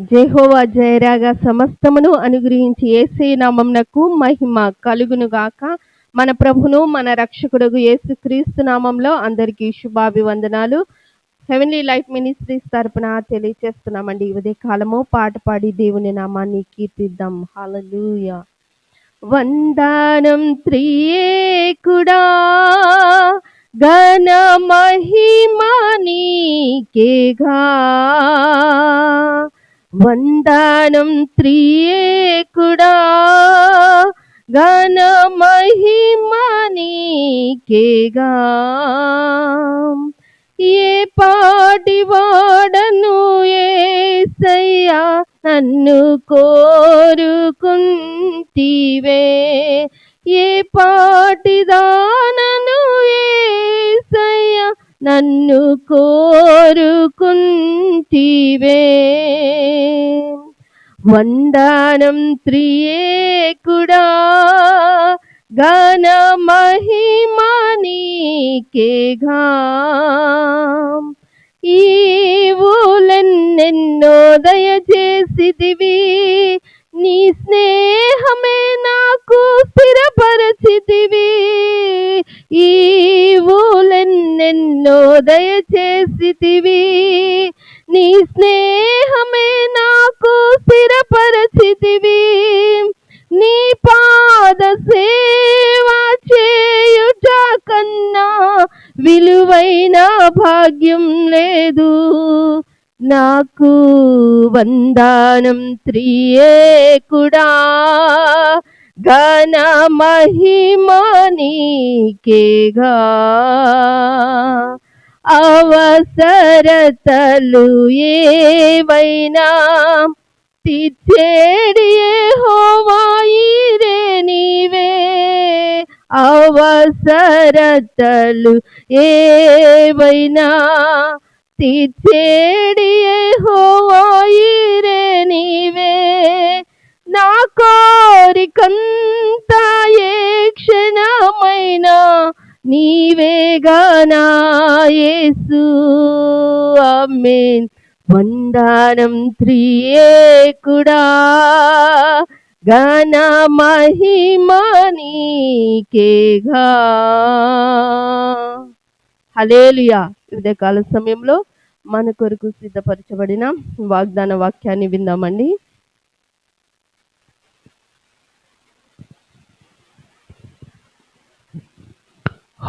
Jehovah జయరాగా సమస్తమును అనుగ్రహించి ఏసే నామంనకు మహిమ కలుగును గాక. మన ప్రభును మన రక్షకుడుగు యేసుక్రీస్తు నామంలో అందరికీ శుభాభివందనాలు. హెవెన్లీ లైఫ్ మినిస్ట్రీస్ తరపున తెలియచేస్తున్నామండి. ఈ ఉదయ కాలము పాట పాడి దేవుని నామాన్ని కీర్తిద్దాం. హలలుయ వందనం త్రియేకుడా ఘన మహిమా నీకేగా. వందనం త్రియేకుడా. ఘన మహిమా నీకేగా. ఏ పాటి వాడను ఏసయ్యా నన్ను కోరుకుంటివే. ఏ పాటి దానను ఏసయ్యా నన్ను కోరుకుంటివే. వందనం త్రియేకుడా ఘన మహిమా నీకేగా ఈవులెన్నెన్నో దయచేసిదివి నీ స్నేహమే నాకు స్థిరపరచితివి. ఊలెన్నెన్నో దయచేసితివి. నీ స్నేహమే నాకు స్థిరపరచితివి. నీ పాద సేవా చేయుట కన్నా విలువైన భాగ్యం లేదు. నాకు వందనం త్రియేకుడా ఘన మహిమ నీకేగా అవసరతలు ఏవైనా తీర్చేడి హోవాయిరే నీవే. అవసరతలు ఏవైనా తీర్చేడి హోవాయిరే నీవే. నా కోరికంతా ఏ క్షణమైనా నీవేగా నా యేసు. ఆమేన్. త్రియేకుడా ఘన మహిమనీకేగా హలేలుయా కాల సమయంలో మన కొరకు సిద్ధపరచబడిన వాగ్దాన వాక్యాన్ని విందామండి.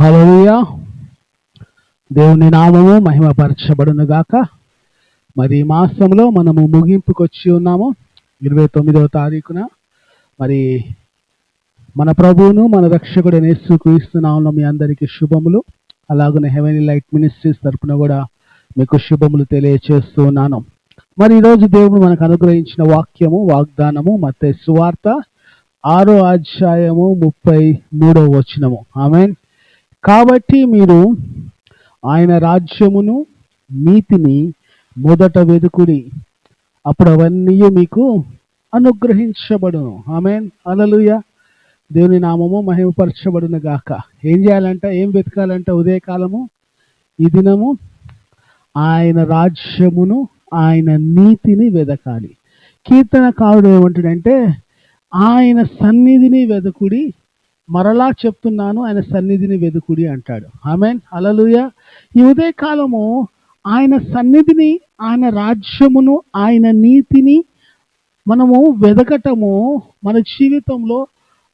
హల్లెలూయా. దేవుని నామము మహిమపరచబడును గాక మరి ఈ మాసంలో మనము ముగింపుకు వచ్చి ఉన్నాము. ఇరవై తొమ్మిదవ తారీఖున. మరి మన ప్రభువును మన రక్షకుడు యేసుక్రీస్తు ఇస్తున్నాము మీ అందరికీ శుభములు. అలాగనే హెవెన్ లైట్ మినిస్ట్రీస్ తరఫున కూడా మీకు శుభములు తెలియచేస్తున్నాను మరి ఈరోజు దేవుడు మనకు అనుగ్రహించిన వాక్యము వాగ్దానము మత సువార్త ఆరో అధ్యాయము ముప్పై మూడో వచనము. ఆమెన్. కాబట్టి మీరు ఆయన రాజ్యమును నీతిని మొదట వెదుకుడి. అప్పుడు అవన్నీ మీకు అనుగ్రహించబడును. ఆమెన్. అలలుయ దేవుని నామము మహిమపరచబడును గాక ఏం చేయాలంట? ఏం వెతకాలంట? ఉదయకాలము ఈ దినము ఆయన రాజ్యమును ఆయన నీతిని వెదకాలి. కీర్తనకారుడు ఏమంటాడంటే ఆయన సన్నిధిని వెదకుడి. మరలా చెప్తున్నాను ఆయన సన్నిధిని వెదుకుడి అంటాడు. ఆమెన్. అలలుయ ఈ ఉదయకాలము ఆయన సన్నిధిని ఆయన రాజ్యమును ఆయన నీతిని మనము వెదకటము మన జీవితంలో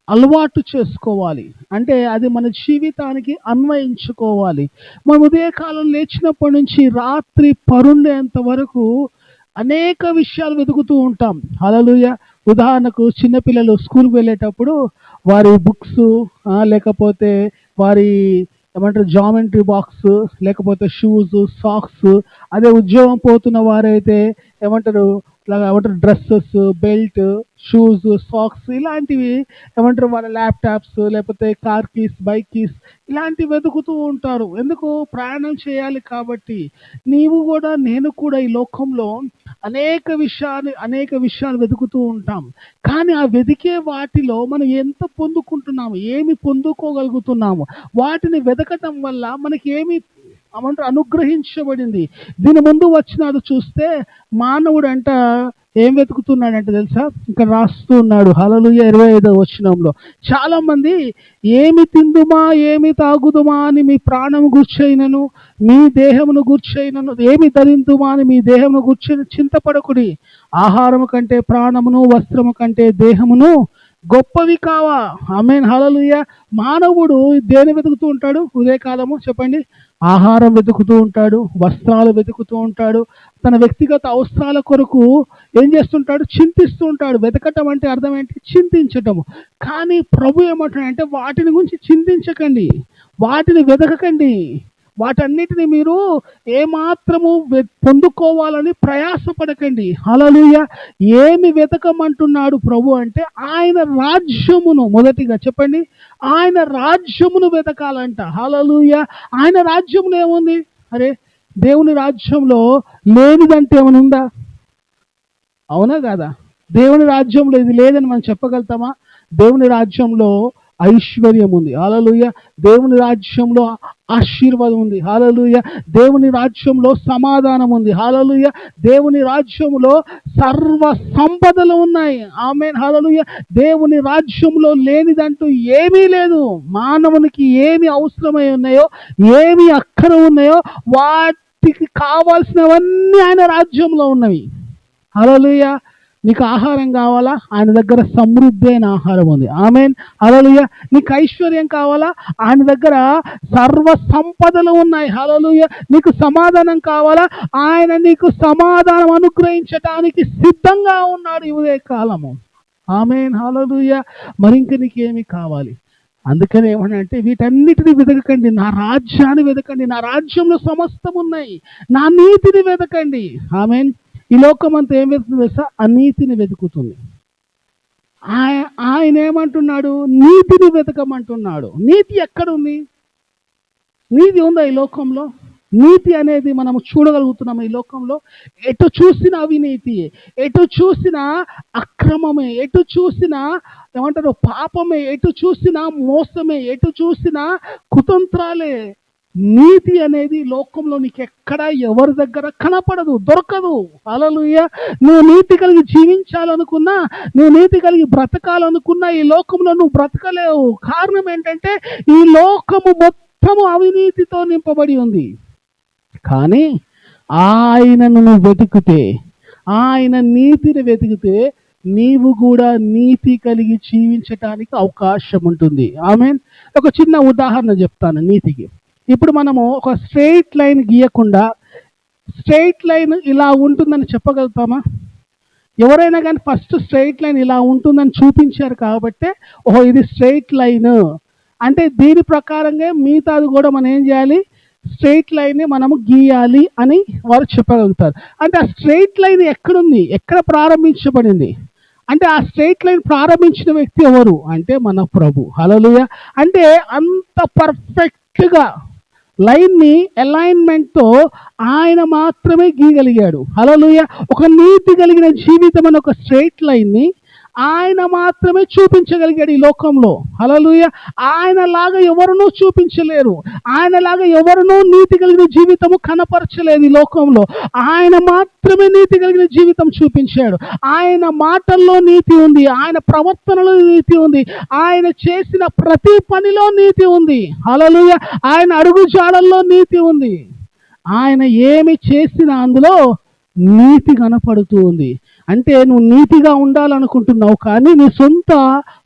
అలవాటు చేసుకోవాలి. అంటే అది మన జీవితానికి అన్వయించుకోవాలి. మనం ఉదయకాలం లేచినప్పటి నుంచి రాత్రి పరుండేంత వరకు అనేక విషయాలు వెతుకుతూ ఉంటాం. అలలుయ ఉదాహరణకు చిన్నపిల్లలు స్కూల్కి వెళ్ళేటప్పుడు వారి బుక్స్ లేకపోతే వారి ఏమంటారు జామెంట్రీ బాక్స్ లేకపోతే షూస్ సాక్స్ అదే ఉద్యోగం పోతున్న వారైతే ఏమంటారు ఏమంటారు డ్రెస్సెస్ బెల్ట్ షూస్ సాక్స్ ఇలాంటివి ఏమంటారు వాళ్ళ ల్యాప్టాప్స్ లేకపోతే కార్ కీస్ బైక్ కీస్ ఇలాంటివి వెతుకుతూ ఉంటారు. ఎందుకు? ప్రయాణం చేయాలి కాబట్టి. నీవు కూడా నేను కూడా ఈ లోకంలో అనేక విషయాలు అనేక విషయాలు వెతుకుతూ ఉంటాం. కానీ ఆ వెతికే వాటిలో మనం ఎంత పొందుకుంటున్నాము? ఏమి పొందుకోగలుగుతున్నాము? వాటిని వెతకటం వల్ల మనకి ఏమి అమంటారు అనుగ్రహించబడింది. దీని ముందు వచ్చినాడు చూస్తే మానవుడు అంట ఏం వెతుకుతున్నాడంటే తెలుసా? ఇక్కడ రాస్తూ ఉన్నాడు. హలలుయ ఇరవై ఐదో వచనంలో. చాలా మంది ఏమి తిందుమా ఏమి తాగుదుమా అని మీ ప్రాణం గుర్చైనను మీ దేహమును గుర్చైనను ఏమి ధరిందుమా అని మీ దేహమును గుర్చైన చింతపడకుడి. ఆహారము కంటే ప్రాణమును వస్త్రము కంటే దేహమును గొప్పవి కావా? ఆమెన్. హలలుయ మానవుడు దేని వెతుకుతూ ఉంటాడు? ఉదయకాలము? చెప్పండి. ఆహారం వెతుకుతూ ఉంటాడు వస్త్రాలు వెతుకుతూ ఉంటాడు. తన వ్యక్తిగత అవసరాల కొరకు ఏం చేస్తుంటాడు? చింతిస్తూ ఉంటాడు. వెతకటం అంటే అర్థం ఏంటి? చింతించటము. కానీ ప్రభు ఏమంటాడంటే వాటిని గురించి చింతించకండి. వాటిని వెతకకండి. వాటన్నిటిని మీరు ఏమాత్రము పొందుకోవాలని ప్రయాసపడకండి. హలలుయ ఏమి వెతకమంటున్నాడు ప్రభు అంటే ఆయన రాజ్యమును మొదటిగా చెప్పండి. ఆయన రాజ్యమును వెతకాలంట. హలలుయ ఆయన రాజ్యములో ఏముంది? అరే దేవుని రాజ్యంలో లేనిదంటే ఏమైనా ఉందా? అవునా కాదా? దేవుని రాజ్యంలో ఇది లేదని మనం చెప్పగలుగుతామా? దేవుని రాజ్యంలో ఐశ్వర్యం ఉంది. హాలలుయ దేవుని రాజ్యంలో ఆశీర్వాదం ఉంది. హాలలుయ దేవుని రాజ్యంలో సమాధానం ఉంది. హాలలుయ దేవుని రాజ్యంలో సర్వ సంపదలు ఉన్నాయి. ఆమె హాలలుయ దేవుని రాజ్యంలో లేనిదంటూ ఏమీ లేదు. మానవునికి ఏమి అవసరమై ఉన్నాయో ఏమి అక్కర ఉన్నాయో వాటికి కావాల్సినవన్నీ ఆయన రాజ్యంలో ఉన్నవి. హలలుయ నీకు ఆహారం కావాలా? ఆయన దగ్గర సమృద్ధి అయిన ఆహారం ఉంది. ఆమెన్. హలలుయ నీకు ఐశ్వర్యం కావాలా? ఆయన దగ్గర సర్వ సంపదలు ఉన్నాయి. హలలుయ నీకు సమాధానం కావాలా? ఆయన నీకు సమాధానం అనుగ్రహించటానికి సిద్ధంగా ఉన్నాడు ఇదే కాలము ఆమెన్. హలలుయ మరి ఇంక నీకేమి కావాలి? అందుకని ఏమనంటే వీటన్నిటిని వెతకండి నా రాజ్యాన్ని వెతకండి నా రాజ్యంలో సమస్తం ఉన్నాయి. నా నీతిని వెతకండి ఆమెన్. ఈ లోకం అంతా ఏం వెతుకుతుంది తెలుసా? అనీతిని వెతుకుతుంది. ఆయ- ఆయన ఏమంటున్నాడు? నీతిని వెతకమంటున్నాడు. నీతి ఎక్కడుంది? నీతి ఉందా ఈ లోకంలో? నీతి అనేది మనం చూడగలుగుతున్నాం ఈ లోకంలో. ఎటు చూసిన అవినీతి ఎటు చూసిన అక్రమమే ఎటు చూసిన ఏమంటారు పాపమే ఎటు చూసినా మోసమే ఎటు చూసినా కుతంత్రాలే. నీతి అనేది లోకంలో నీకు ఎక్కడ ఎవరి దగ్గర కనపడదు దొరకదు. అలలుయ నువ్వు నీతి కలిగి జీవించాలనుకున్నా నువ్వు నీతి కలిగి బ్రతకాలనుకున్నా ఈ లోకంలో నువ్వు బ్రతకలేవు. కారణం ఏంటంటే ఈ లోకము మొత్తము అవినీతితో నింపబడి ఉంది. కానీ ఆయనను నువ్వు వెతికితే ఆయన నీతిని వెతికితే నీవు కూడా నీతి కలిగి జీవించటానికి అవకాశం ఉంటుంది ఆమె ఒక చిన్న ఉదాహరణ చెప్తాను నీతికి. ఇప్పుడు మనము ఒక స్ట్రెయిట్ లైన్ గీయకుండా స్ట్రైట్ లైన్ ఇలా ఉంటుందని చెప్పగలుగుతామా? ఎవరైనా కానీ ఫస్ట్ స్ట్రెయిట్ లైన్ ఇలా ఉంటుందని చూపించారు కాబట్టి ఓహో ఇది స్ట్రెయిట్ లైన్. అంటే దీని ప్రకారంగా మిగతాది కూడా మనం ఏం చేయాలి? స్ట్రైట్ లైన్ని మనము గీయాలి అని వారు చెప్పగలుగుతారు. అంటే ఆ స్ట్రెయిట్ లైన్ ఎక్కడుంది? ఎక్కడ ప్రారంభించబడింది? అంటే ఆ స్ట్రైట్ లైన్ ప్రారంభించిన వ్యక్తి ఎవరు? అంటే మన ప్రభు. హలలుయ అంటే అంత పర్ఫెక్ట్గా లైన్ని అలైన్మెంట్తో ఆయన మాత్రమే గీయగలిగాడు. హలలుయ ఒక నీతి కలిగిన జీవితం అనే ఒక స్ట్రైట్ లైన్ని ఆయన మాత్రమే చూపించగలిగాడు ఈ లోకంలో. హలలుయ ఆయనలాగా ఎవరునూ చూపించలేరు. ఆయనలాగా ఎవరునూ నీతి కలిగిన జీవితము కనపరచలేదు ఈ లోకంలో. ఆయన మాత్రమే నీతి కలిగిన జీవితం చూపించాడు. ఆయన మాటల్లో నీతి ఉంది. ఆయన ప్రవర్తనలో నీతి ఉంది. ఆయన చేసిన ప్రతి పనిలో నీతి ఉంది. హలలుయ ఆయన అడుగు జాడల్లో నీతి ఉంది. ఆయన ఏమి చేసినా అందులో నీతి కనపడుతూ ఉంది. అంటే నువ్వు నీతిగా ఉండాలనుకుంటున్నావు కానీ నీ సొంత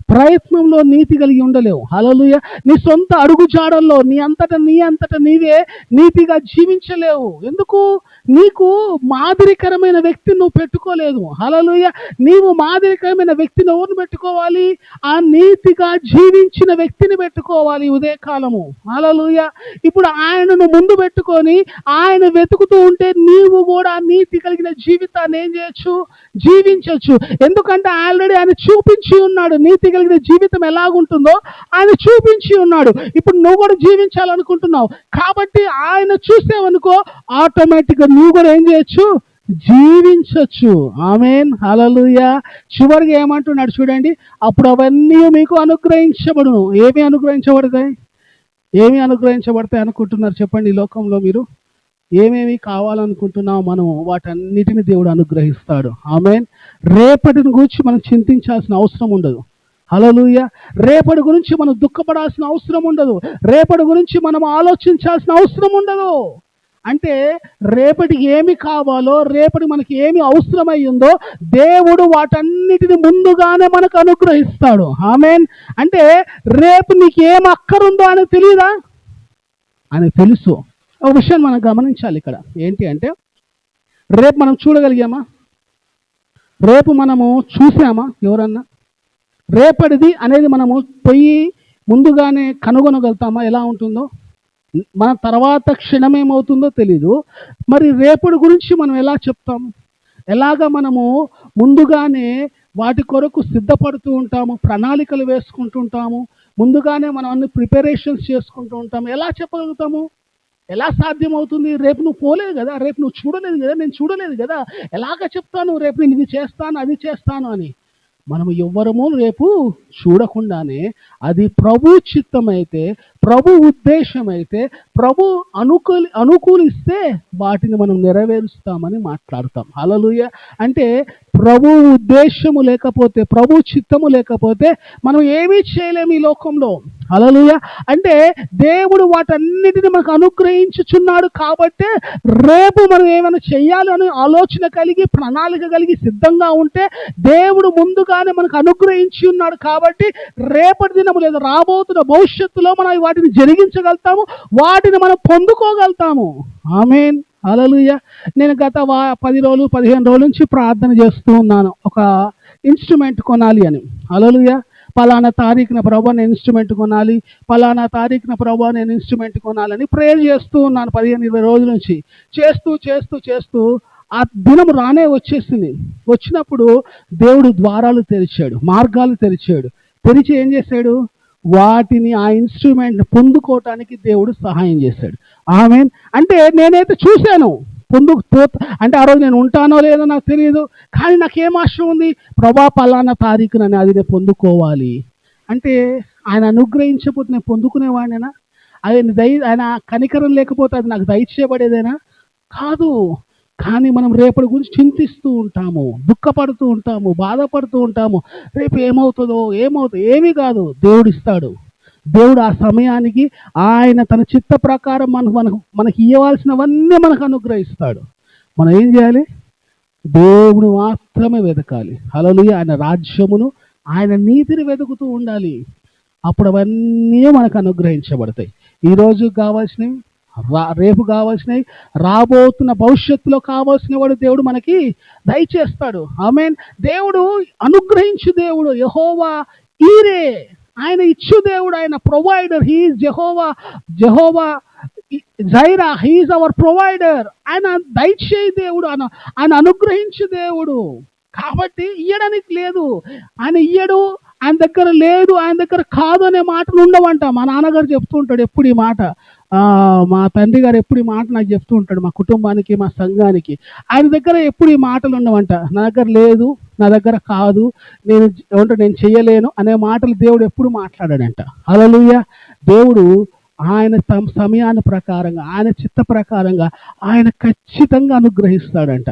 ప్రయత్నంలో నీతి కలిగి ఉండలేవు. హలలుయ నీ సొంత అడుగుజాడల్లో నీ అంతట నీ అంతట నీవే నీతిగా జీవించలేవు. ఎందుకు? నీకు మాదిరికరమైన వ్యక్తిని నువ్వు పెట్టుకోలేదు. హలలుయ నీవు మాదిరికరమైన వ్యక్తిని ఎవరిని పెట్టుకోవాలి? ఆ నీతిగా జీవించిన వ్యక్తిని పెట్టుకోవాలి ఉదయకాలము. హలలుయ ఇప్పుడు ఆయనను ముందు పెట్టుకొని ఆయన వెతుకుతూ ఉంటే నీవు కూడా నీతి కలిగిన జీవితాన్ని ఏం చేయొచ్చు? జీవించవచ్చు ఎందుకంటే ఆల్రెడీ ఆయన చూపించి ఉన్నాడు నీతి కలిగిన జీవితం ఎలాగుంటుందో ఆయన చూపించి ఉన్నాడు. ఇప్పుడు నువ్వు కూడా జీవించాలనుకుంటున్నావు. కాబట్టి ఆయన చూసావనుకో ఆటోమేటిక్గా నువ్వు కూడా ఏం చేయొచ్చు? జీవించవచ్చు ఆమెన్ హలలుయ చివరిగా ఏమంటున్నాడు చూడండి. అప్పుడు అవన్నీ మీకు అనుగ్రహించబడును. ఏమి అనుగ్రహించబడతాయి? ఏమి అనుగ్రహించబడతాయి అనుకుంటున్నారు చెప్పండి ఈ లోకంలో మీరు? ఏమేమి కావాలనుకుంటున్నాం మనం వాటన్నిటిని దేవుడు అనుగ్రహిస్తాడు. ఆమెన్ రేపటిని గురించి మనం చింతించాల్సిన అవసరం ఉండదు. హలోలుయ రేపటి గురించి మనం దుఃఖపడాల్సిన అవసరం ఉండదు. రేపటి గురించి మనం ఆలోచించాల్సిన అవసరం ఉండదు. అంటే రేపటికి ఏమి కావాలో రేపటి మనకి ఏమి అవసరమై ఉందో దేవుడు వాటన్నిటిని ముందుగానే మనకు అనుగ్రహిస్తాడు. ఆమెన్. అంటే రేపు నీకు ఏం అక్కరుందో అని తెలియదా అని తెలుసు. ఒక విషయం మనం గమనించాలి ఇక్కడ. ఏంటి అంటే రేపు మనం చూడగలిగామా? రేపు మనము చూసామా ఎవరన్నా? రేపటిది అనేది మనము పోయి ముందుగానే కనుగొనగలుగుతామా? ఎలా ఉంటుందో? మన తర్వాత క్షణమేమవుతుందో తెలీదు. మరి రేపటి గురించి మనం ఎలా చెప్తాం? ఎలాగ మనము ముందుగానే వాటి కొరకు సిద్ధపడుతూ ఉంటాము ప్రణాళికలు వేసుకుంటూ ఉంటాము ముందుగానే మనం అన్ని ప్రిపరేషన్స్ చేసుకుంటూ ఉంటాము. ఎలా చెప్పగలుగుతాము? ఎలా సాధ్యమవుతుంది? రేపు నువ్వు పోలేదు కదా? రేపు నువ్వు చూడలేదు కదా? నేను చూడలేదు కదా? ఎలాగ చెప్తాను? రేపు నేను ఇది చేస్తాను అది చేస్తాను అని. మనము ఎవ్వరము రేపు చూడకుండానే అది ప్రభు చిత్తమైతే ప్రభు ఉద్దేశం అయితే ప్రభు అనుకూలి అనుకూలిస్తే వాటిని మనం నెరవేరుస్తామని మాట్లాడతాం. హలలుయ అంటే ప్రభు ఉద్దేశము లేకపోతే ప్రభు చిత్తము లేకపోతే మనం ఏమీ చేయలేము ఈ లోకంలో. అలలుయ అంటే దేవుడు వాటన్నిటిని మనకు అనుగ్రహించుచున్నాడు కాబట్టే రేపు మనం ఏమైనా చేయాలని ఆలోచన కలిగి ప్రణాళిక కలిగి సిద్ధంగా ఉంటే దేవుడు ముందుగానే మనకు అనుగ్రహించి ఉన్నాడు కాబట్టి రేపటి దినము లేదా రాబోతున్న భవిష్యత్తులో మనం వాటిని జరిగించగలుగుతాము వాటిని మనం పొందుకోగలుగుతాము. ఆమెన్. అలలుయ నేను గత వా పది రోజులు పదిహేను రోజుల నుంచి ప్రార్థన చేస్తూ ఉన్నాను. ఒక ఇన్స్ట్రుమెంట్ కొనాలి అని. అలలుయ పలానా తారీఖున ప్రభా నేను ఇన్స్ట్రుమెంట్ కొనాలి పలానా తారీఖున ప్రభా నేను ఇన్స్ట్రుమెంట్ కొనాలని ప్రేర్ చేస్తూ ఉన్నాను పదిహేను ఇరవై రోజుల నుంచి. చేస్తూ చేస్తూ చేస్తూ ఆ దినం రానే వచ్చేసింది. వచ్చినప్పుడు దేవుడు ద్వారాలు తెరిచాడు మార్గాలు తెరిచాడు. తెరిచి ఏం చేశాడు? వాటిని ఆ ఇన్స్ట్రుమెంట్ పొందుకోవటానికి దేవుడు సహాయం చేశాడు. ఆమె అంటే నేనైతే చూశాను. పొందుకు అంటే ఆ రోజు నేను ఉంటానో లేదో నాకు తెలియదు కానీ నాకేం ఆశ ఉంది? ప్రభా పలానా తారీఖున అది నేను పొందుకోవాలి. అంటే ఆయన అనుగ్రహించకపోతే నేను పొందుకునేవాడినేనా? ఆయన దయ ఆయన కనికరం లేకపోతే అది నాకు దయచేయబడేదేనా? కాదు. కానీ మనం రేపటి గురించి చింతిస్తూ ఉంటాము దుఃఖపడుతూ ఉంటాము బాధపడుతూ ఉంటాము. రేపు ఏమవుతుందో ఏమవుతుందో ఏమీ కాదు. దేవుడు ఇస్తాడు దేవుడు ఆ సమయానికి ఆయన తన చిత్త ప్రకారం మనకు మనకు మనకి ఇవ్వాల్సినవన్నీ మనకు అనుగ్రహిస్తాడు. మనం ఏం చేయాలి? దేవుడు మాత్రమే వెతకాలి. అలలుయ ఆయన రాజ్యమును ఆయన నీతిని వెతుకుతూ ఉండాలి. అప్పుడు అవన్నీ మనకు అనుగ్రహించబడతాయి. ఈరోజు కావాల్సినవి రా రేపు కావాల్సినవి రాబోతున్న భవిష్యత్తులో కావాల్సిన వాడు దేవుడు మనకి దయచేస్తాడు. ఆమె దేవుడు అనుగ్రహించు దేవుడు యహోవా ఈరే. ఆయన ఇచ్చు దేవుడు ఆయన provider. He is Jehovah Jehovah Jireh he is our provider. ఆయన దయచేయి దేవుడు ఆయన ఆయన అనుగ్రహించు దేవుడు. కాబట్టి ఇయ్యడానికి లేదు. ఆయన ఇయ్యడు ఆయన దగ్గర లేదు ఆయన దగ్గర కాదు అనే మాటలు ఉండవంట. మా నాన్నగారు చెప్తూ ఉంటాడు ఎప్పుడు ఈ మాట? మా తండ్రి గారు ఎప్పుడు ఈ మాట నాకు చెప్తూ ఉంటాడు మా కుటుంబానికి మా సంఘానికి. ఆయన దగ్గర ఎప్పుడు ఈ మాటలు ఉండవంట. నా దగ్గర లేదు నా దగ్గర కాదు నేను ఏమంటే నేను చేయలేను అనే మాటలు దేవుడు ఎప్పుడు మాట్లాడాడంట. అలలుయ దేవుడు ఆయన తమ సమయాన్ని ప్రకారంగా ఆయన చిత్త ప్రకారంగా ఆయన ఖచ్చితంగా అనుగ్రహిస్తాడంట.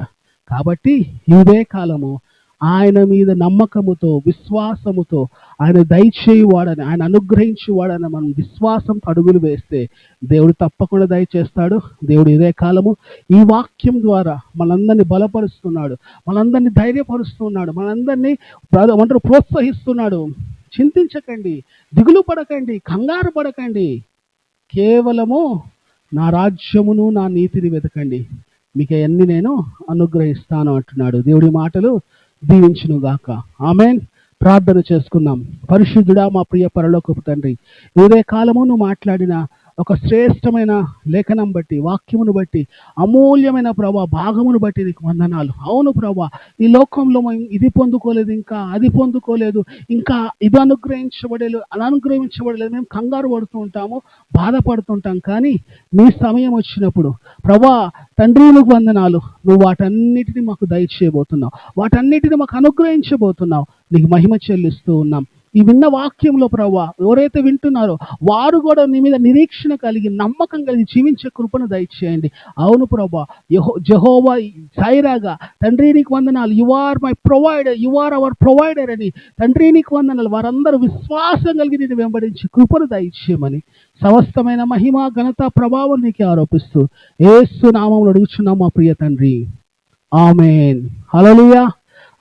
కాబట్టి ఇదే కాలము. ఆయన మీద నమ్మకముతో విశ్వాసముతో ఆయన దయచేయువాడని ఆయన అనుగ్రహించేవాడని మనం విశ్వాసం అడుగులు వేస్తే దేవుడు తప్పకుండా దయచేస్తాడు. దేవుడు ఇదే కాలము ఈ వాక్యం ద్వారా మనందరినీ బలపరుస్తున్నాడు. మనందరినీ ధైర్యపరుస్తున్నాడు. మనందరినీ ప్రజలు ప్రోత్సహిస్తున్నాడు. చింతించకండి దిగులు పడకండి కంగారు పడకండి. కేవలము నా రాజ్యమును నా నీతిని వెతకండి. మీకు అన్ని నేను అనుగ్రహిస్తాను అంటున్నాడు దేవుడి మాటలు. దీవించును గాక ఆమెన్. ప్రార్థన చేసుకుందాం. పరిశుద్ధుడా మా ప్రియ పరలోకపు తండ్రి వేరే కాలము నువ్వు మాట్లాడిన ఒక శ్రేష్టమైన లేఖనం బట్టి వాక్యమును బట్టి అమూల్యమైన ప్రభా భాగమును బట్టి నీకు వందనాలు. అవును ప్రభా ఈ లోకంలో మేము ఇది పొందుకోలేదు ఇంకా అది పొందుకోలేదు ఇంకా ఇది అనుగ్రహించబడలేదు అలా అనుగ్రహించబడలేదు మేము కంగారు పడుతూ ఉంటాము బాధపడుతుంటాం కానీ నీ సమయం వచ్చినప్పుడు ప్రభా తండ్రి నీకు వందనాలు. నువ్వు వాటన్నిటిని మాకు దయచేయబోతున్నావు. వాటన్నిటిని మాకు అనుగ్రహించబోతున్నావు. నీకు మహిమ చెల్లిస్తూ ఉన్నాం. ఈ విన్న వాక్యంలో ప్రభా ఎవరైతే వింటున్నారో వారు కూడా నీ మీద నిరీక్షణ కలిగి నమ్మకం కలిగి జీవించే కృపను దయచేయండి. అవును ప్రభా యహో జహోవా సైరాగా తండ్రి నీకు వందనాలు. You are my provider you are our provider అని తండ్రి నీకు వందనాలు. వారందరూ విశ్వాసం కలిగి నేను వెంబడించి కృపను దయచేయమని సమస్తమైన మహిమ ఘనత ప్రభావం నీకే ఆరోపిస్తూ ఏసు నామంలో అడుగుచున్నాం మా ప్రియ తండ్రి. ఆమెన్. హల్లెలూయా.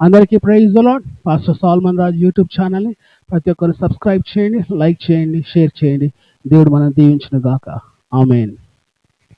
అందరికీ praise the Lord pastor Solomon Raj YouTube ఛానల్ని ప్రతి ఒక్కరు సబ్స్క్రైబ్ చేయండి లైక్ చేయండి షేర్ చేయండి. దేవుడు మనం దీవించును గాక ఆమెన్